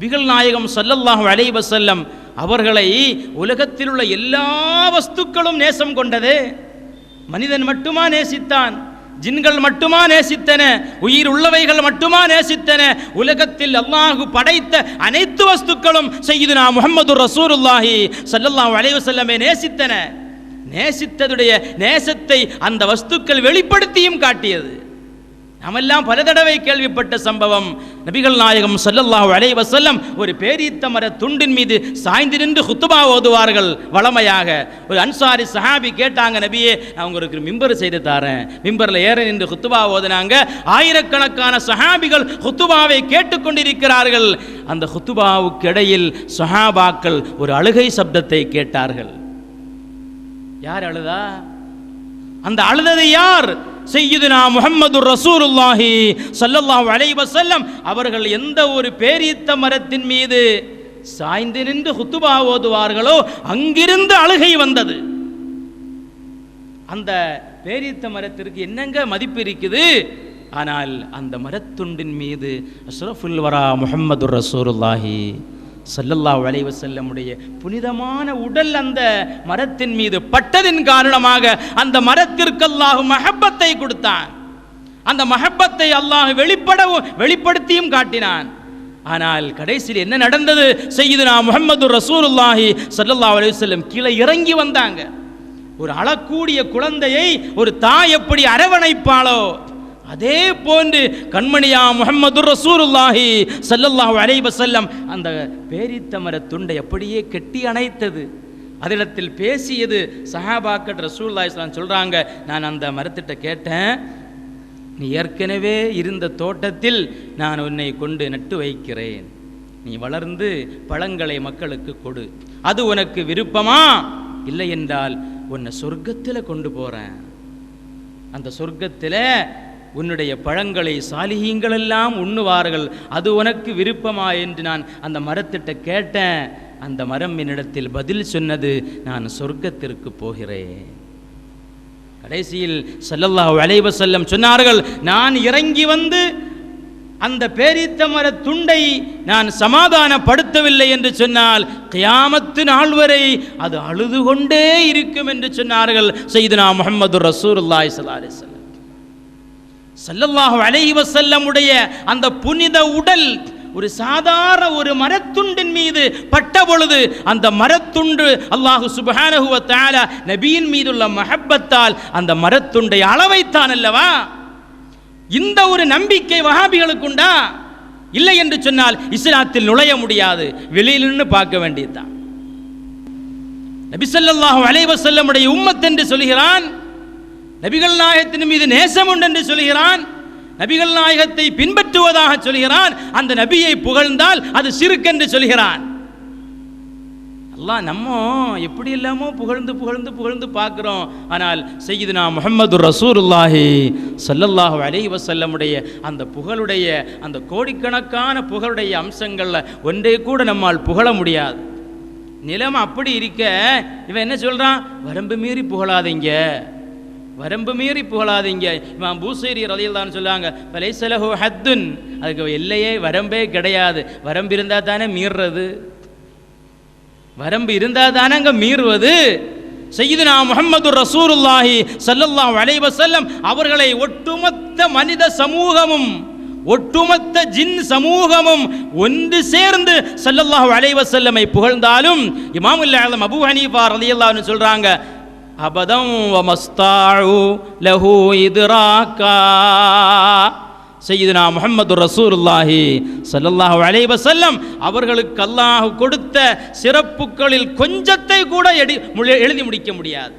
நபிகள் நாயகம் சல்லல்லாஹு அலைஹி அவர்களை உலகத்தில் உள்ள எல்லா வஸ்துக்களும் நேசம் கொண்டதே. மனிதன் மட்டுமா நேசித்தான்? ஜின்கள் மட்டுமா நேசித்தன? உயிர் உள்ளவைகள் மட்டுமா நேசித்தன? உலகத்தில் அல்லாஹு படைத்த அனைத்து வஸ்துக்களும் செய்யுதுனா முகமது ரசூருல்லாஹி சல்லல்லாஹு அலைஹி நேசித்தன. நேசித்ததுடைய நேசத்தை அந்த வஸ்துக்கள் வெளிப்படுத்தியும் காட்டியது. நாமெல்லாம் பல தடவை கேள்விப்பட்ட சம்பவம். நபிகள் நாயகம் ஸல்லல்லாஹு அலைஹி வசல்லம் ஒரு பேரீத்த மர துண்டின் மீது சாய்ந்து நின்று குத்துபா ஓதுவார்கள். வளமையாக ஒரு அன்சாரி சஹாபி கேட்டாங்க நபியே நான் உங்களுக்கு மிம்பர் செய்து தாரேன். மிம்பரில் ஏற நின்று குத்துபா ஓதுனாங்க. ஆயிரக்கணக்கான சஹாபிகள் குத்துபாவை கேட்டுக்கொண்டிருக்கிறார்கள் அந்த குத்துபாவுக்கு இடையில் சஹாபாக்கள் ஒரு அழுகை சப்தத்தை கேட்டார்கள். யார் அழுதா? அந்த அழுதது யார்? செய்யுதுனா முகமது ரசூலுல்லாஹி ஸல்லல்லாஹு அலைவசல்லம் அவர்கள் எந்த ஒரு பேரீத்த மரத்தின் மீது சாய்ந்து நின்று ஹுத்துபா ஓதுவார்களோ அங்கிருந்து அழுகை வந்தது. அந்த பேரீத்த மரத்திற்கு என்னங்க மதிப்பு இருக்குது? ஆனால் அந்த மரத்துண்டின் மீது அஷ்ரஃபுல் வரா முகமது ரசூலுல்லாஹி சல்லல்லா அலைஹி செல்லமுடைய புனிதமான உடல் அந்த மரத்தின் மீது பட்டதின் காரணமாக அந்த மரத்திற்கு அல்லாஹ் மஹப்பத்தை கொடுத்தான். அந்த மஹப்பத்தை அல்லாஹ் வெளிப்படவும் வெளிப்படுத்தியும் காட்டினான். ஆனால் கடைசியில் என்ன நடந்தது? செய்யுதுனா முஹம்மது ரசூலுல்லாஹி சல்லல்லா அலைஹி வஸல்லம் கீழே இறங்கி வந்தாங்க. ஒரு அழக்கூடிய குழந்தையை ஒரு தாய் எப்படி அரவணைப்பாளோ அதே போன்று கண்மணியா முஹம்மது ரசூருல்லாஹி சல்லல்லாஹு அலைஹி செல்லம் அந்த பேரித்தமர துண்டை அப்படியே கெட்டி அணைத்தது. அதிடத்தில் பேசியது சஹாபாக்கட் ரசூலுல்லாஹி சொல்கிறாங்க நான் அந்த மரத்திட்ட கேட்டேன். நீ ஏற்கனவே இருந்த தோட்டத்தில் நான் உன்னை கொண்டு நட்டு வைக்கிறேன். நீ வளர்ந்து பழங்களை மக்களுக்கு கொடு. அது உனக்கு விருப்பமா? இல்லை என்றால் உன்னை சொர்க்கத்தில் கொண்டு போகிறேன் அந்த சொர்க்கத்தில் உன்னுடைய பழங்களை சாலிகீங்களெல்லாம் உண்ணுவார்கள். அது உனக்கு விருப்பமா என்று நான் அந்த மரத்திட்ட கேட்டேன். அந்த மரம் என்னிடத்தில் பதில் சொன்னது நான் சொர்க்கத்திற்கு போகிறேன். கடைசியில் ஸல்லல்லாஹு அலைவ செல்லம் சொன்னார்கள் நான் இறங்கி வந்து அந்த பேரித்த மர துண்டை நான் சமாதானப்படுத்தவில்லை என்று சொன்னால் கியாமத்து நாள் வரை அது அழுது கொண்டே இருக்கும் என்று சொன்னார்கள். செய்து முஹம்மது முகமது ரசூர் அல்லாய் வஸல்லம். சல்லல்லாஹு அலைஹி வஸல்லமுடைய அந்த புனித உடல் ஒரு சாதாரண ஒரு மரத்துண்டின் மீது பட்ட பொழுது அந்த மரத்துண்டு அல்லாஹு சுப்ஹானஹு வ நபியின் மீதுள்ள மஹப்பத்தால் அந்த மரத்துண்டை அளவைத்தான் அல்லவா? இந்த ஒரு நம்பிக்கை வஹாபிகளுக்கு உண்டா? இல்லை என்று சொன்னால் இஸ்லாத்தில் நுழைய முடியாது. வெளியில் நின்று பார்க்க வேண்டியதுதான். நபி ஸல்லல்லாஹு அலைஹி உம்மத் என்று சொல்கிறான் நபிகள் நாயகத்தின் மீது நேசம் உண்டு என்று சொல்கிறான். நபிகள் நாயகத்தை பின்பற்றுவதாக சொல்கிறான். அந்த நபியை புகழ்ந்தால் அது சிறுக்கென்று சொல்கிறான். அல்லாஹ் நம்ம எப்படி இல்லாமோ புகழ்ந்து புகழ்ந்து புகழ்ந்து பார்க்குறோம். ஆனால் செய்யுதுனா முஹம்மது ரசூருல்லாஹி சல்லல்லாஹு அலி வசல்லமுடைய அந்த புகழுடைய அந்த கோடிக்கணக்கான புகழுடைய அம்சங்களில் ஒன்றே கூட நம்மால் புகழ முடியாது. நிலம் அப்படி இருக்க இவன் என்ன சொல்கிறான் வரம்பு மீறி புகழாதீங்க. வரம்பு மீறி புகழாதீங்க. இமாம் பூசேரி ரதையில்தான் சொல்லுவாங்க பலைசலஹு ஹத்துன். அதுக்கு எல்லையே வரம்பே கிடையாது. வரம்பு இருந்தால் தானே மீறுறது? வரம்பு இருந்தால் தானே அங்கே மீறுவது? செய்யுதுனா முஹம்மது ரசூருல்லாஹி சல்லல்லா வலைவசல்லம் அவர்களை ஒட்டுமொத்த மனித சமூகமும் ஒட்டுமொத்த ஜின் சமூகமும் ஒன்று சேர்ந்து செல்லல்லாஹ் அலைஹி புகழ்ந்தாலும் இமாமுல் அபு அபூ ஹனீஃபா ரலியல்லாஹு சொல்கிறாங்க அபதம் வமஸ்தாழு லஹு இதுராக்கா. செய்யுதுனா முகமது ரசூலுல்லாஹி சல்லல்லாஹு அலைவ செல்லம் அவர்களுக்கு அல்லாஹ் கொடுத்த சிறப்புகளில் கொஞ்சத்தை கூட எடி முழு- எழுதி முடிக்க முடியாது.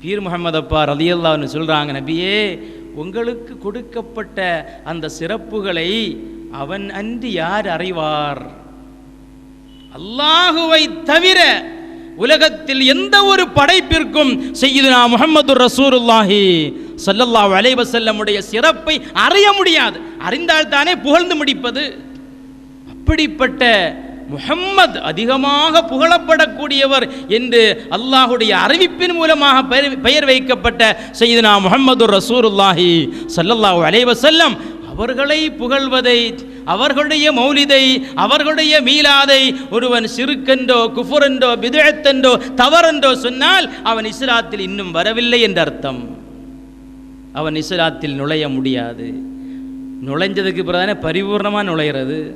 பீர் முகமது அப்பா ரலியல்லான்னு சொல்கிறாங்க நபியே உங்களுக்கு கொடுக்கப்பட்ட அந்த சிறப்புகளை அவன் அன்றி யார் அறிவார்? அல்லாஹுவை தவிர உலகத்தில் எந்த ஒரு படைப்பிற்கும் செய்யுதுனா முகமது ரசூருல்லாஹி சல்லல்லா அலைவசல்லமுடைய சிறப்பை அறிய முடியாது. அறிந்தால் தானே புகழ்ந்து முடிப்பது? அப்படிப்பட்ட முகம்மது அதிகமாக புகழப்படக்கூடியவர் என்று அல்லாஹுடைய அறிவிப்பின் மூலமாக பெயர் பெயர் வைக்கப்பட்ட செய்தனா முஹம்மது ரசூருல்லாஹி ஸல்லல்லாஹு அலைவசல்லம் அவர்களை புகழ்வதை அவர்களுடைய மௌலிதை அவர்களுடைய மீலாதை ஒருவன் சிறுக்கென்றோ குஃபுரென்றோ பிதுழத்தென்றோ தவறென்றோ சொன்னால் அவன் இஸ்லாத்தில் இன்னும் வரவில்லை என்ற அர்த்தம். அவன் இஸ்லாத்தில் நுழைய முடியாது. நுழைஞ்சதுக்கு பிறகு பரிபூர்ணமாக நுழையிறது?